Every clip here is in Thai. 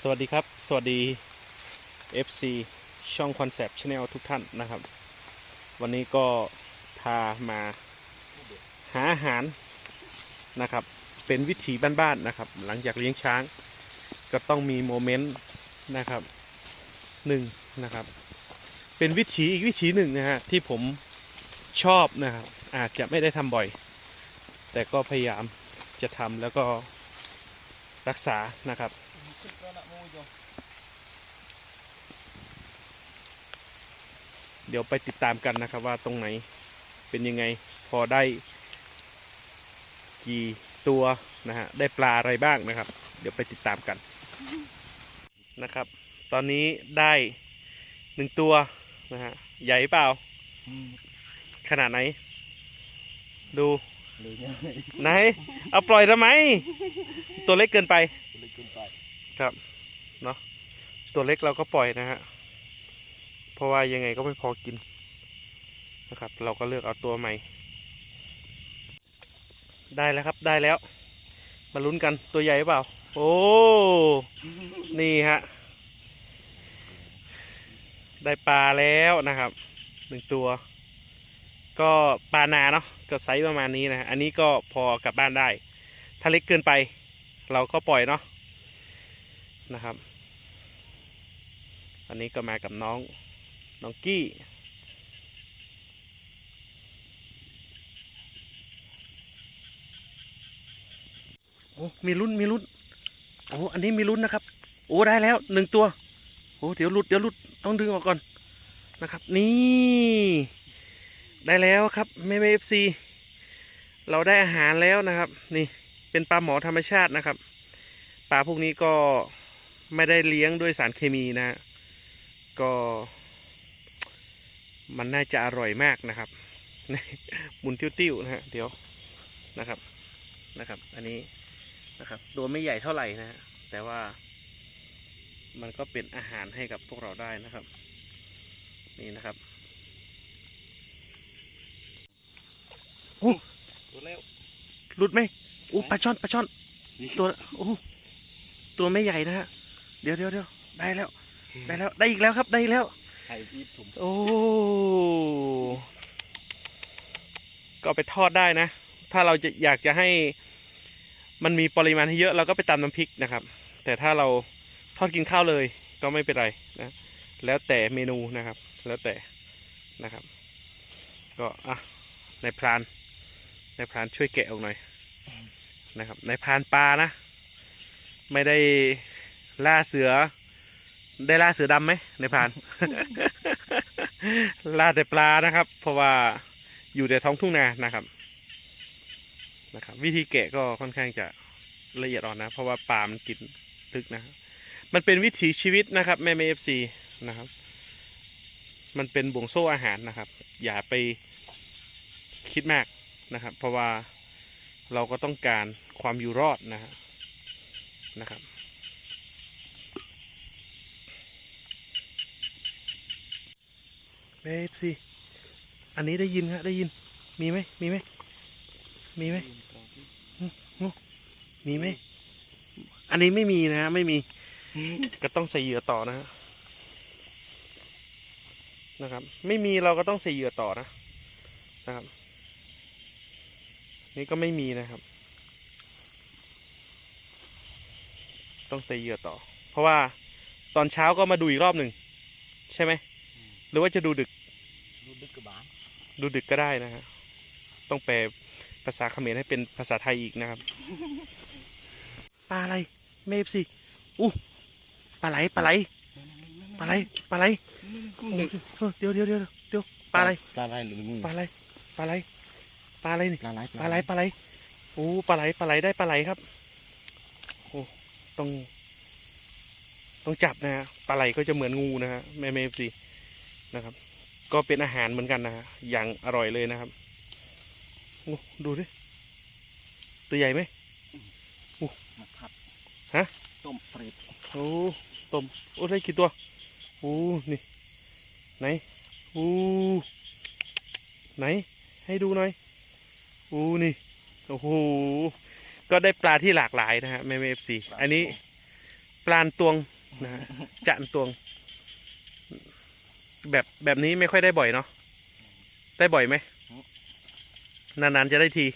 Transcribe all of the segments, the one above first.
สวัสดีครับ สวัสดี FC ช่อง Concept Channel ทุกท่านนะครับ วันนี้ก็พามาหาอาหารนะครับ เป็นวิถีบ้านๆนะครับ หลังจากเลี้ยงช้าง ก็ต้องมีโมเมนต์นะครับหนึ่งนะครับ เป็นวิถีอีกวิถีหนึ่งนะฮะที่ผมชอบนะครับ อาจจะไม่ได้ทำบ่อย แต่ก็พยายามจะทำแล้วก็ รักษานะครับเดี๋ยวไปติดตามกันนะครับว่าตรงไหนเป็นยังไงพอได้กี่ตัวนะฮะได้ปลาอะไรบ้างนะครับ เดี๋ยวไปติดตามกันนะครับ ตอนนี้ได้หนึ่งตัวนะฮะใหญ่เปล่าขนาดไหน ดูเลยง่ายไหน เอาปล่อยทำไม ตัวเล็กเกินไปเลยเกินไปครับเนาะตัวเล็กเราก็ปล่อยนะฮะเพราะว่ายังไงก็ไม่พอกินนะครับ เราก็เลือกเอาตัวใหม่ ได้แล้วครับได้แล้ว มาลุ้นกันตัวใหญ่หรือเปล่า โอ้นี่ฮะได้ปลาแล้วนะครับหนึ่งตัว ก็ปลานาเนาะก็ไซส์ประมาณนี้นะฮะอันนี้ก็พอกลับบ้านได้ ถ้าเล็กเกินไป เราก็ปล่อยเนาะนะครับ อันนี้ก็มากับน้องน้องกี้โอ้มีลุ้นมีลุ้นโอ้อันนี้มีลุ้นนะครับ โอ้ได้แล้วหนึ่งตัวโอ้เดี๋ยวหลุดเดี๋ยวหลุดต้องดึงออกก่อนนะครับ นี่ ได้แล้วครับแม่แม่เอฟซีเราได้อาหารแล้วนะครับ นี่ เป็นปลาหมอธรรมชาตินะครับปลาพวกนี้ก็ไม่ได้เลี้ยงด้วยสารเคมีนะฮะก็ มันน่าจะอร่อยมากนะครับหมุนติ้วๆนะฮะเดี๋ยวนะครับนะครับ อันนี้นะครับ ตัวไม่ใหญ่เท่าไหร่นะฮะแต่ว่ามันก็เป็นอาหารให้กับพวกเราได้นะครับ นี่นะครับโอ้ตัวแล้วหลุดไหมโอ้ปลาช่อนปลาช่อน ตัวโอ้ตัวไม่ใหญ่นะฮะเดี๋ยวเดี๋ยวเดี๋ยวได้แล้ว ได้แล้วได้อีกแล้วครับได้อีกแล้วไข่อีทถุมโอ้ก็เอาไปทอดได้นะ ถ้าเราจะอยากจะให้มันมีปริมาณที่เยอะเราก็ไปตำน้ำพริกนะครับ แต่ถ้าเราทอดกินข้าวเลยก็ไม่เป็นไรนะ แล้วแต่เมนูนะครับ แล้วแต่นะครับ ก็อะในายพรานในายพรานช่วยแกะออกหน่อย นะครับ ในพานปลานะ ไม่ได้ล่าเสือ ได้ล่าเสือดำไหมในพาน ล่าแต่ปลานะครับ เพราะว่าอยู่แต่ท้องทุ่งนานะครับนะครับ วิธีแกะก็ค่อนข้างจะละเอียดอ่อนนะ เพราะว่าปลามันกินลึกนะมันเป็นวิถีชีวิตนะครับ แม่แม่เอฟซีนะครับ มันเป็นบ่วงโซ่อาหารนะครับ อย่าไปคิดมากนะครับ เพราะว่า เราก็ต้องการความอยู่รอดนะฮะนะครับเอฟซีอันนี้ได้ยินฮะได้ยิน มีไหมมีไหมมีไหมมีไหม อันนี้ไม่มีนะฮะไม่มี ก็ต้องใส่เหยื่อต่อนะฮะนะครับ ไม่มีเราก็ต้องใส่เหยื่อต่อนะนะครับ นี่ก็ไม่มีนะครับ ต้องใส่เหยื่อต่อ เพราะว่าตอนเช้าก็มาดูอีกรอบหนึ่งใช่ไหม หรือว่าจะดูดึกรูดดึกกระบาลดูดึกก็ได้นะฮะต้องแปลภาษาเขมรให้เป็นภาษาไทยอีกนะครับ ปลาอะไรเมฟสิอู้ปลาไหลปลาไหลปลาไหลปลาไหลโอ้เดี๋ยวเดี๋ยวเดี๋ยวเดี๋ยวปลาอะไรปลาอะไรหรืองูปลาอะไรปลาอะไร ปลาอะไรนี่ปลาไหลปลาไหลปลาไหลโอ้ปลาไหลปลาไหลได้ปลาไหลครับโอ้ต้องต้องจับนะฮะปลาไหลก็จะเหมือนงูนะฮะแม่เมฟสินะครับ ก็เป็นอาหารเหมือนกันนะฮะอย่างอร่อยเลยนะครับโอ้ดูดิตัวใหญ่ไหมมาผัดฮะต้มเปรตโอ้ต้มโอ้ได้กี่ตัวโอ้นี่ไหนโอ้ไหน ให้ดูหน่อยโอ้นี่โอ้โหก็ได้ปลาที่หลากหลายนะฮะแม่เอฟซีอันนี้ปปลานตวงนะฮะจะอันตวง แบบแบบนี้ไม่ค่อยได้บ่อยเนาะได้บ่อยไหมนานๆจะได้ที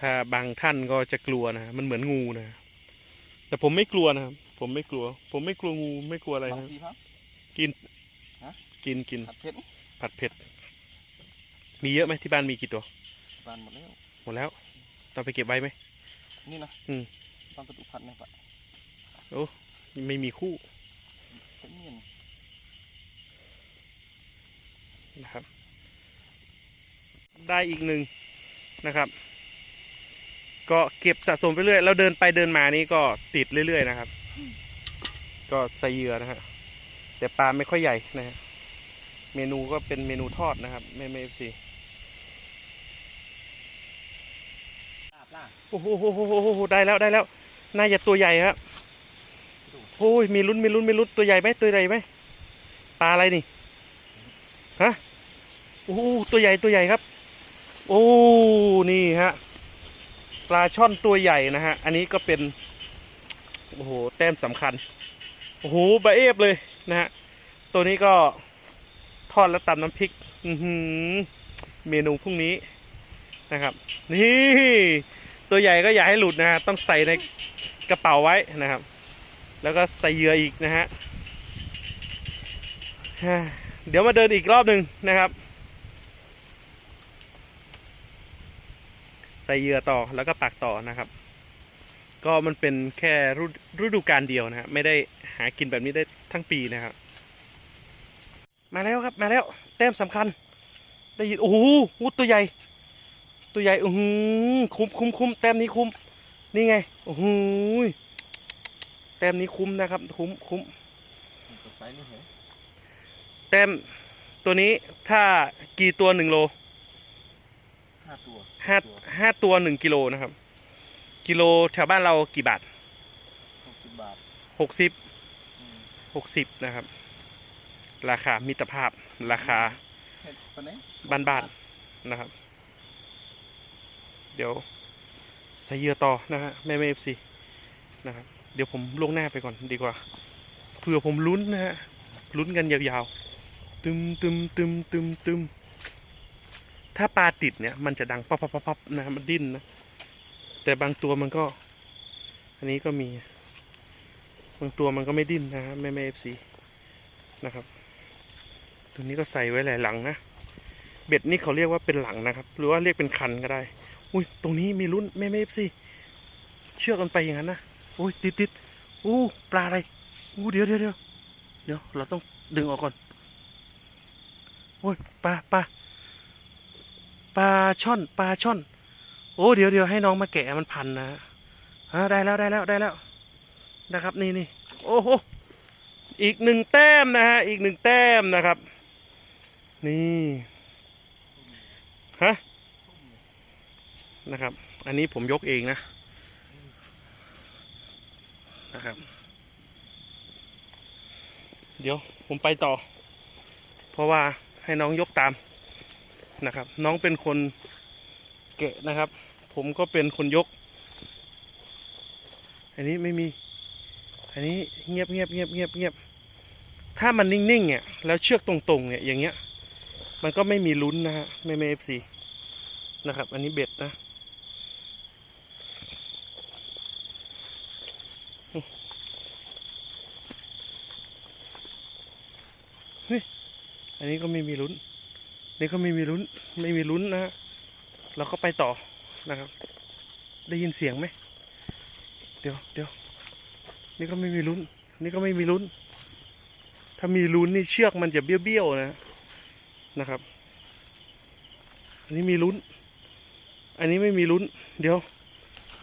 ถ้าบางท่านก็จะกลัวนะฮะมันเหมือนงูนะแต่ผมไม่กลัวนะครับผมไม่กลัว ผมไม่กลัวงูไม่กลัวอะไรลองนะสิครับกินฮะกินกินผัดเผ็ดผัดเผ็ด มีเยอะไหมที่บ้านมีกี่ตัวบานหมดแล้วหมดแล้วต้องไปเก็บไว้ไหมนี่นะอืมตอนกระดูกผัดเนี่ยปะไม่มีคู่เป็นเมียนนะครับ ได้อีกหนึ่งนะครับ ก็เก็บสะสมไปเรื่อยแล้วเดินไปเดินมานี่ก็ติดเรื่อยๆนะครับ ก็ใส่เหยื่อนะฮะแต่ปลาไม่ค่อยใหญ่นะฮะเมนูก็เป็นเมนูทอดนะครับไม่ไม่เอฟซี ลาบล่า โอ้โหได้แล้วได้แล้ว น่าจะตัวใหญ่ครับโอ้ยมีลุ้นมีลุ้นมีลุ้นตัวใหญ่ไหมตัวใหญ่ไหมปลาอะไรนี่ฮะโอ้ตัวใหญ่ตัวใหญ่ครับ โอ้นี่ฮะปลาช่อนตัวใหญ่นะฮะ อันนี้ก็เป็นโอ้โหแต้มสำคัญโอ้โหบเอฟเลยนะฮะตัวนี้ก็ทอดแล้วตำน้ำพริก อืเมนูพรุ่งนี้นะครับ นี่ ตัวใหญ่ก็อย่าให้หลุดนะฮะต้องใส่ในกระเป๋าไว้นะครับ แล้วก็ใส่เหยื่ออีกนะฮะเดี๋ยวมาเดินอีกรอบหนึ่งนะครับ ใส่เหยื่อต่อแล้วก็ปักต่อนะครับ ก็มันเป็นแค่ฤดูกาลเดียวนะฮะไม่ได้หากินแบบนี้ได้ทั้งปีนะครับ มาแล้วครับมาแล้วแต้มสำคัญ ได้ยินโอ้โหตัวใหญ่ ตัวใหญ่อือหือคุ้มคุ้มคุ้มแต้มนี้คุ้ม นี่ไงโอ้โหยแต้มนี้คุ้มนะครับ คุ้มคุ้มตัวไซส์นี่เหรอแต้มตัวนี้ถ้ากี่ตัวหนึ่งโลห้าตัวห้าห้าตัวหนึ่งกิโลนะครับ กิโลแถวบ้านเรากี่บาทหกสิบบาทหกสิบอืมหกสิบนะครับ ราคามิตรภาพราคาเผ็ดปะเนี่ยบ้านๆนะครับ เดี๋ยวใส่เหยื่อต่อนะฮะแม่แม่เอฟซีนะครับเดี๋ยวผมล่วงหน้าไปก่อนดีกว่าเผื่อผมลุ้นนะฮะลุ้นกันยาวๆ ตึมตึมตึมตึมตึมถ้าปลาติดเนี่ย มันจะดังป๊อปป๊อปป๊อปนะฮะมันดิ้นนะ แต่บางตัวมันก็ อันนี้ก็มี บางตัวมันก็ไม่ดิ้นนะฮะแม่แม่เอฟซีนะครับ ตัวนี้ก็ใส่ไว้หลายหลังนะ เบ็ดนี่เขาเรียกว่าเป็นหลังนะครับ หรือว่าเรียกเป็นคันก็ได้ อุ้ยตรงนี้มีลุ้นแม่แม่เอฟซีเชือกกันไปอย่างนั้นนะอุ้ยติดติดอู้ปลาอะไรอู้เดี๋ยวเดี๋ยวเดี๋ยวเดี๋ยวเราต้องดึงออกก่อนโอ้ยปลาปลาปลาช่อนปลาช่อน โอ้เดี๋ยวเดี๋ยวให้น้องมาแกะมันพันนะฮะได้แล้วได้แล้วได้แล้วนะครับนี่นี่โอ้โหอีกหนึ่งแต้มนะฮะอีกหนึ่งแต้มนะครับ นี่ฮะ นะครับ อันนี้ผมยกเองนะนะครับ เดี๋ยวผมไปต่อ เพราะว่าให้น้องยกตามนะครับ น้องเป็นคนเกะนะครับ ผมก็เป็นคนยก อันนี้ไม่มี อันนี้เงียบเงียบเงียบเงียบเงียบถ้ามันนิ่งๆเนี่ยแล้วเชือกตรงๆเนี่ยอย่างเงี้ย มันก็ไม่มีลุ้นนะฮะไม่ไม่เอฟซีนะครับ อันนี้เบ็ดนะ อันนี้ก็ไม่มีลุ้นนี่ก็ไม่มีลุ้นไม่มีลุ้นนะฮะเราก็ไปต่อนะครับ ได้ยินเสียงไหมเดี๋ยวเดี๋ยวนี่ก็ไม่มีลุ้น นี่ก็ไม่มีลุ้น ถ้ามีลุ้นนี่เชือกมันจะเบี้ยวๆนะนะครับ อันนี้มีลุ้น อันนี้ไม่มีลุ้น เดี๋ยว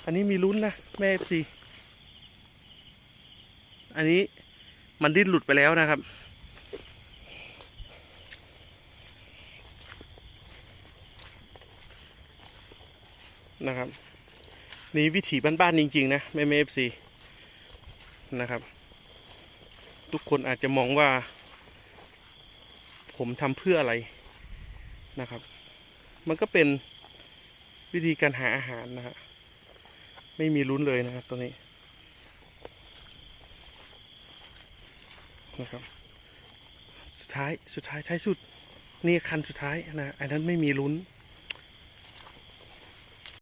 อันนี้มีลุ้นนะแม่เอฟซีอันนี้มันดิ้นหลุดไปแล้วนะครับ นะครับ นี่วิถีบ้านๆจริง ๆ นะแม่แม่เอฟซีนะครับ ทุกคนอาจจะมองว่า ผมทำเพื่ออะไรนะครับ มันก็เป็นวิธีการหาอาหารนะฮะไม่มีลุ้นเลยนะครับตัวนี้นะครับ สุดท้ายสุดท้ายท้ายสุด นี่คันสุดท้ายนะอันนั้นไม่มีลุ้น